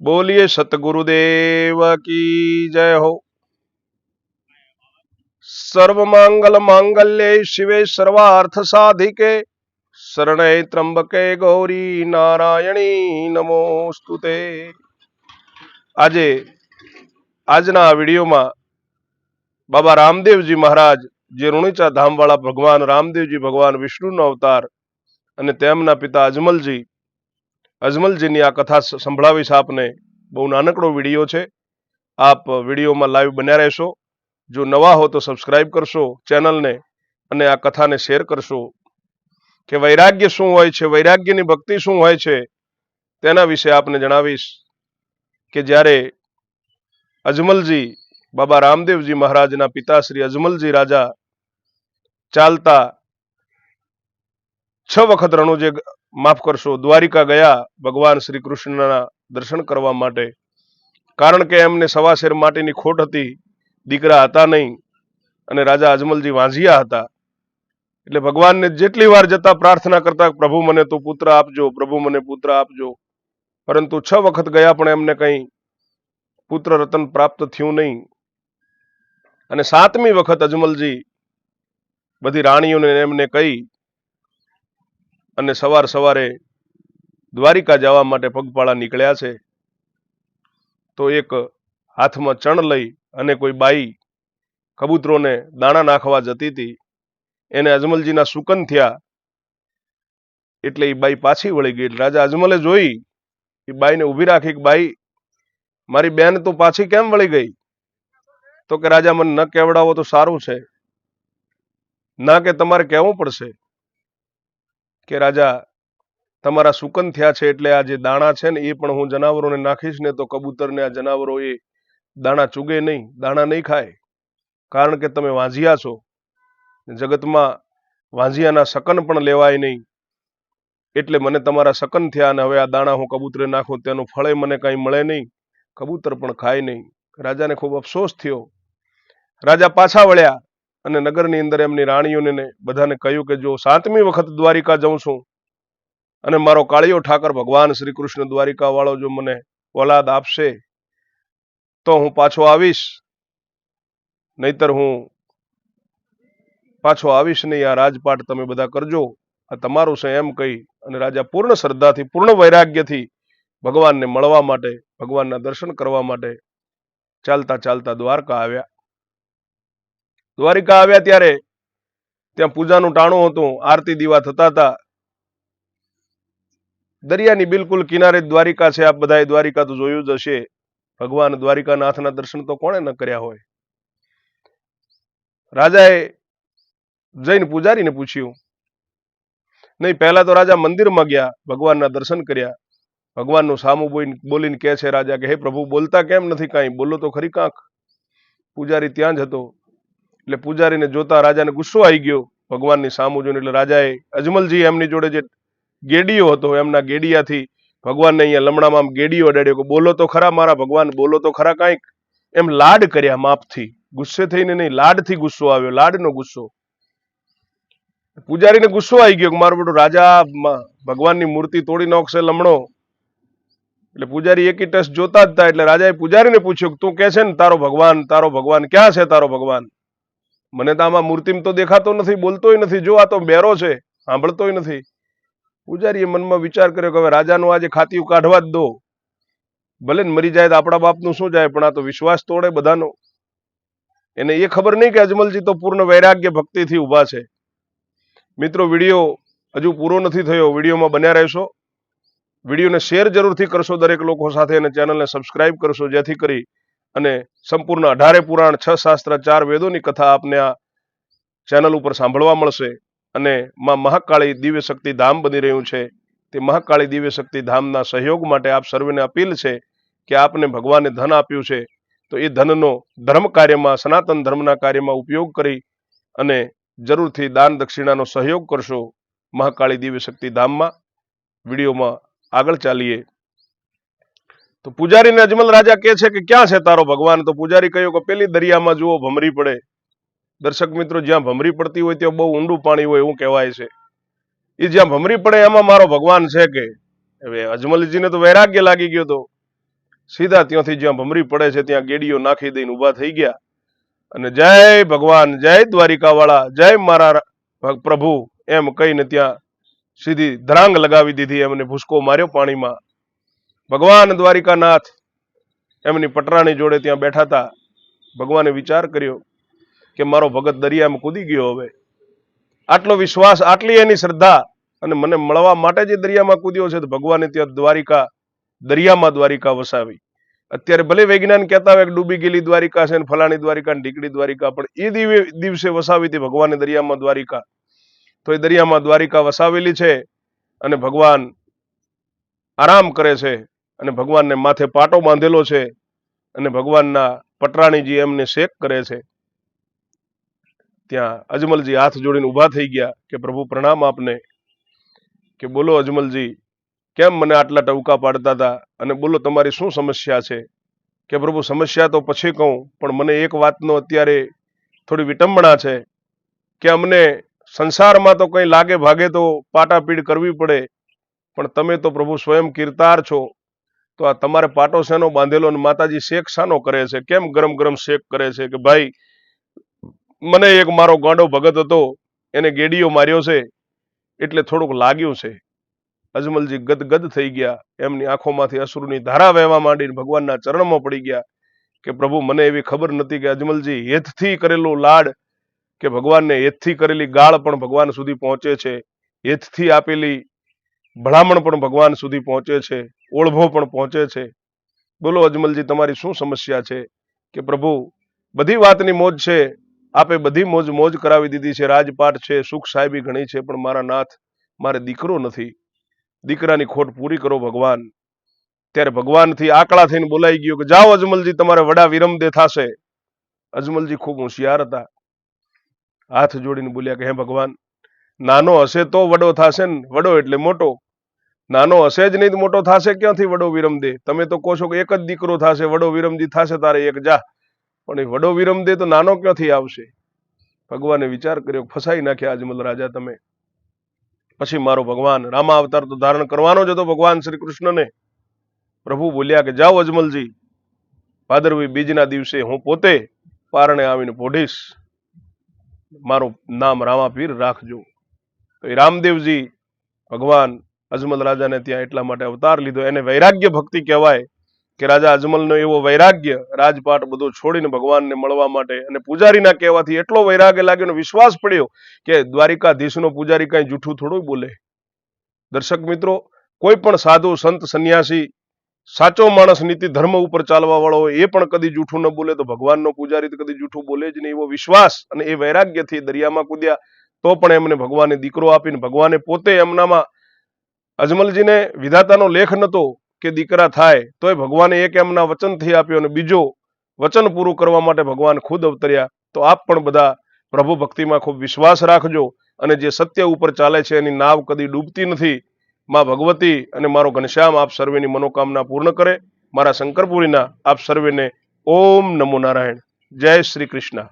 બોલીએ સતગુરુદેવ કી જય હો. સર્વમાંગલ માંગલ્ય શિવે સર્વાર્થ સાધિકે. શરણે ત્રંબકે ગૌરી નારાયણી નમોસ્તુતે. આજે આજના વિડીયોમાં બાબા રામદેવજી મહારાજ જે રૂણીચા ધામવાળા ભગવાન રામદેવજી ભગવાન વિષ્ણુનો અવતાર અને તેમના પિતા અજમલજી અજમલજીની આ કથા સંભળાવીશ આપને. બહુ નાનકડો વીડિયો છે. આપ વિડીયોમાં લાઈવ બન્યા રહેશો. જો નવા હો તો સબસ્ક્રાઇબ કરશો ચેનલને અને આ કથાને શેર કરશો. કે વૈરાગ્ય શું હોય છે, વૈરાગ્યની ભક્તિ શું હોય છે, તેના વિશે આપને જણાવીશ. કે જ્યારે અજમલજી, બાબા રામદેવજી મહારાજના પિતા શ્રી અજમલજી રાજા ચાલતા છ વખત રણુજે જે માફ કરશો, દ્વારિકા ગયા, ભગવાન શ્રી કૃષ્ણના દર્શન કરવા માટે. કારણ કે એમને સવાશેર માટીની ખોટ હતી, દીકરા હતા નહીં અને રાજા અજમલજી વાંઝિયા હતા. એટલે ભગવાનને જેટલી વાર જતા પ્રાર્થના કરતા, પ્રભુ મને તો પુત્ર આપજો, પ્રભુ મને પુત્ર આપજો. પરંતુ છ વખત ગયા પણ એમને કંઈ પુત્ર રતન પ્રાપ્ત થયું નહીં. અને સાતમી વખત અજમલજી બધી રાણીઓને એમને કહી અને સવાર સવારે દ્વારિકા જવા માટે પગપાળા નીકળ્યા છે, તો એક હાથમાં ચણ લઈ અને કોઈ બાઈ કબૂતરોને દાણા નાખવા જતી હતી. એને અજમલજીના સુકન થયા એટલે એ બાઈ પાછી વળી ગઈ. રાજા અજમલે જોઈ એ બાઈને ઊભી રાખી કે બાઈ, મારી બેન તો પાછી કેમ વળી ગઈ? તો કે, રાજા, મને ન કેવડાવો તો સારું છે. ના કે તમારે કહેવું પડશે. કે રાજા, તમારા સુકન થયા છે એટલે આ જે દાણા છે ને એ પણ હું જનાવરોને નાખીશ ને તો કબૂતરને આ જનાવરો એ દાણા ચૂગે નહીં, દાણા નહીં ખાય. કારણ કે તમે વાંઝિયા છો. જગતમાં વાંઝિયાના શકન પણ લેવાય નહીં. એટલે મને તમારા શકન થયા અને હવે આ દાણા હું કબૂતરે નાખું, તેનું ફળે મને કાંઈ મળે નહીં. કબૂતર પણ ખાય નહીં. રાજાને ખૂબ અફસોસ થયો. રાજા પાછા વળ્યા. અને નગરની અંદર એમની રાણીઓને બધાને કહ્યું કે જો સાતમી વખત દ્વારિકા જાઉં છું અને મારો કાળિયો ઠાકર ભગવાન શ્રી કૃષ્ણ દ્વારિકા વાળો જો મને ઓલાદ આપશે, તો હું પાછો આવીશ. નહીતર હું પાછો આવીશ નહીં આ રાજપાટ તમે બધા કરજો. આ તમારું છે એમ કહી અને રાજા પૂર્ણ શ્રદ્ધાથી, પૂર્ણ વૈરાગ્યથી ભગવાનને મળવા માટે, ભગવાનના દર્શન કરવા માટે ચાલતા ચાલતા દ્વારકા આવ્યા. દ્વારિકા આવ્યા ત્યારે ત્યાં પૂજાનું ટાણું હતું, આરતી દીવા થતા હતા. દરિયાની બિલકુલ કિનારે દ્વારિકા છે, આપ બધાએ દ્વારિકા તો જોયું જ હશે. ભગવાન દ્વારિકાનાથના દર્શન તો કોણે ન કર્યા હોય? રાજાએ જઈને પૂજારીને પૂછ્યું, નહીં, પહેલા તો રાજા મંદિરમાં ગયા, ભગવાનના દર્શન કર્યા. ભગવાનનું સામું બોલીને કહે છે રાજા કે, હે પ્રભુ, બોલતા કેમ નથી કાંઈ? બોલો તો ખરી કાંક. પૂજારી ત્યાં જ હતો. એટલે પૂજારીને જોતા રાજાને ગુસ્સો આવી ગયો. ભગવાનની સામુ જોઈને એટલે રાજાએ અજમલજી એમની જોડે જે ગેડીયો હતો, એમના ગેડિયાથી ભગવાનને અહીંયા લમણામાં આમ ગેડીયો અડાડ્યો કે બોલો તો ખરા મારા ભગવાન, બોલો તો ખરા કાંઈક. એમ લાડ કર્યા માપથી. ગુસ્સે થઈને નહીં, લાડથી ગુસ્સો આવ્યો, લાડનો ગુસ્સો. પૂજારીને ગુસ્સો આવી ગયો કે મારો બેટો રાજા ભગવાનની મૂર્તિ તોડી નાખશે લમણો. એટલે પૂજારી એકી ટસ જોતા જ હતા એટલે રાજાએ પૂજારીને પૂછ્યું કે તું કે છે ને, તારો ભગવાન તારો ભગવાન, ક્યાં છે તારો ભગવાન? મને તો આમાં મૂર્તિમ તો દેખાતો નથી, બોલતોય નથી, જો આ તો બેરો છે, સાંભળતોય નથી. પૂજારીએ મનમાં વિચાર કર્યો કે હવે રાજાનું આજે ખાતિયું કાઢવા જ દો. ભલે ને મરી જાય તો આપણા બાપનું શું જાય, પણ આ તો વિશ્વાસ તોડે બધાનો. એને એ ખબર નહીં કે અજમલજી તો પૂર્ણ વૈરાગ્ય ભક્તિથી ઊભા છે. મિત્રો, વીડિયો હજુ પૂરો નથી થયો, વિડીયોમાં બન્યા રહેશો. વિડીયોને શેર જરૂરથી કરશો દરેક લોકો સાથે અને ચેનલને સબસ્ક્રાઇબ કરશો, જેથી કરી અને સંપૂર્ણ અઢારે પુરાણ, છ શાસ્ત્ર, ચાર વેદોની કથા આપને આ ચેનલ ઉપર સાંભળવા મળશે. અને માં મહાકાળી દિવ્ય શક્તિ ધામ બની રહ્યું છે. તે મહાકાળી દિવ્ય શક્તિ ધામના સહયોગ માટે આપ સર્વેને અપીલ છે કે આપને ભગવાને ધન આપ્યું છે. તો એ ધનનો ધર્મ કાર્યમાં, સનાતન ધર્મના કાર્યમાં ઉપયોગ કરી અને જરૂરથી દાન દક્ષિણાનો સહયોગ કરશો મહાકાળી દિવ્ય શક્તિ ધામમાં. વિડીયોમાં આગળ ચાલીએ. તો પૂજારીને અજમલ રાજા કહે છે કે ક્યાં છે તારો ભગવાન? તો પૂજારી કહ્યું કે પેલી દરિયામાં જુઓ, ભમરી પડે. દર્શક મિત્રો, જ્યાં ભમરી પડતી હોય ત્યાં બહુ ઊંડું પાણી હોય એવું કહેવાય છે. એ જ્યાં ભમરી પડે એમાં મારો ભગવાન છે કે? હવે અજમલજીને તો વૈરાગ્ય લાગી ગયો તો. સીધા ત્યાંથી જ્યાં ભમરી પડે છે ત્યાં ગેડીઓ નાખી દઈને ઊભા થઈ ગયા. અને જય ભગવાન, જય દ્વારિકાવાળા, જય મારા પ્રભુ, એમ કહીને ત્યાં સીધી ધરાંગ લગાવી દીધી, એમને ભૂસકો માર્યો પાણીમાં. ભગવાન દ્વારિકાનાથ એમની પટરાણી જોડે ત્યાં બેઠા હતા. ભગવાને વિચાર કર્યો કે મારો ભગત દરિયામાં કૂદી ગયો હવે. આટલો વિશ્વાસ, આટલી એની શ્રદ્ધા અને મને મળવા માટે જે દરિયામાં કૂદ્યો છે તો ભગવાને ત્યાં દ્વારિકા, દરિયામાં દ્વારિકા વસાવી. અત્યારે ભલે વૈજ્ઞાન કહેતા હોય કે ડૂબી ગયેલી દ્વારિકા છે ફલાણી દ્વારિકા ઢીકડી દ્વારિકા, પણ એ દિવે- દિવસે વસાવી હતી ભગવાને દરિયામાં દ્વારિકા. તો એ દરિયામાં દ્વારિકા વસાવેલી છે અને ભગવાન આરામ કરે છે અને ભગવાનને માથે પાટો બાંધેલો છે અને ભગવાનના પટરાણીજી એમને શેક કરે છે. ત્યાં અજમલજી હાથ જોડીને ઊભા થઈ ગયા કે, પ્રભુ, પ્રણામ આપને. કે, બોલો અજમલજી, કેમ મને આટલા ટવકા પાડતા હતા અને બોલો, તમારી શું સમસ્યા છે? કે, પ્રભુ, સમસ્યા તો પછી કહું, પણ મને એક વાતનો અત્યારે થોડી વિટંબણા છે કે, અમને સંસારમાં તો કંઈ લાગે ભાગે તો પાટાપીડ કરવી પડે, પણ તમે તો પ્રભુ સ્વયં કીર્તાર છો તો આ તમારે પાટો શેનો બાંધેલો અને માતાજી શેક શાનો કરે છે? કેમ ગરમ ગરમ શેક કરે છે કે ભાઈ, મને એક મારો ગાંડો ભગત હતો, એને ગેડીઓ માર્યો છે, એટલે થોડુંક લાગ્યું છે. અજમલજી ગદગદ થઈ ગયા, એમની આંખોમાંથી અશ્રુની ધારા વહેવા માંડીને ભગવાનના ચરણમાં પડી ગયા કે પ્રભુ, મને એવી ખબર નથી કે અજમલજી હેતથી કરેલું લાડ, કે ભગવાનને હેતથી કરેલી ગાળ પણ ભગવાન સુધી પહોંચે છે. હેતથી આપેલી ભલામણ પણ ભગવાન સુધી પહોંચે છે. ઓળભો પણ પહોંચે છે. બોલો અજમલજી, તમારી શું સમસ્યા છે? કે પ્રભુ, બધી વાતની મોજ છે. આપે બધી મોજ મોજ કરાવી દીધી છે. રાજપાટ છે, સુખ સાહેબી ઘણી છે, પણ મારા નાથ, મારે દીકરો નથી. દીકરાની ખોટ પૂરી કરો ભગવાન. ત્યારે ભગવાનથી આકળા થઈને બોલાઈ ગયો કે, જાઓ અજમલજી, તમારે વડા વિરમદે થાશે. અજમલજી ખૂબ હોશિયાર હતા. હાથ જોડીને બોલ્યા કે, હે ભગવાન, નાનો હશે તો વડો થશે ને, વડો એટલે મોટો. નાનો હશે જ નહીં મોટો થશે ક્યાંથી વડો વિરમદે? તમે તો કહો છો કે એક જ દીકરો થાશે, વડો વિરમજી થશે, તારે એક જા. પણ એ વડો વિરમદે તો નાનો ક્યાંથી આવશે? ભગવાને વિચાર કર્યો, ફસાઈ નાખ્યા અજમલ રાજા તમે. પછી મારો ભગવાન રામા અવતાર તો ધારણ કરવાનો જ હતો ભગવાન શ્રી કૃષ્ણને પ્રભુ બોલ્યા કે જાઓ અજમલજી, ભાદરવી બીજના દિવસે હું પોતે પારણે આવીને પોઢીશ. મારું નામ રામાપીર રાખજો. તો એ રામદેવજી ભગવાન અજમલ રાજાને ત્યાં એટલા માટે અવતાર લીધો. એને વૈરાગ્ય ભક્તિ કહેવાય કે રાજા અજમલનો એવો વૈરાગ્ય રાજપાટ બધો છોડીને ભગવાનને મળવા માટે અને પૂજારીના કહેવાથી એટલો વૈરાગ્ય લાગ્યો વિશ્વાસ પડ્યો કે દ્વારિકાધીશનો પૂજારી કાંઈ જૂઠું થોડું બોલે. દર્શક મિત્રો, કોઈ પણ સાધુ, સંત, સંન્યાસી, સાચો માણસ, નીતિ, ધર્મ ઉપર ચાલવા વાળો હોય, એ પણ કદી જૂઠું ન બોલે તો ભગવાનનો પૂજારી તો કદી જૂઠું બોલે જ નહીં. એવો વિશ્વાસ અને એ વૈરાગ્યથી દરિયામાં કૂદ્યા તો પણ એમને ભગવાને દીકરો આપીને ભગવાને પોતે એમનામાં અજમલજીને વિધાતાનો લેખ નહોતો કે દીકરા થાય, તોય ભગવાને એક એમના વચનથી આપ્યો અને બીજો વચન પૂરું કરવા માટે ભગવાન ખુદ અવતર્યા. તો આપ પણ બધા પ્રભુ ભક્તિમાં ખૂબ વિશ્વાસ રાખજો અને જે સત્ય ઉપર ચાલે છે એની નાવ કદી ડૂબતી નથી. માં ભગવતી અને મારો ઘનશ્યામ આપ સર્વેની મનોકામના પૂર્ણ કરે. મારા શંકરપુરીના આપ સર્વેને ઓમ નમો નારાયણ. જય શ્રી કૃષ્ણ.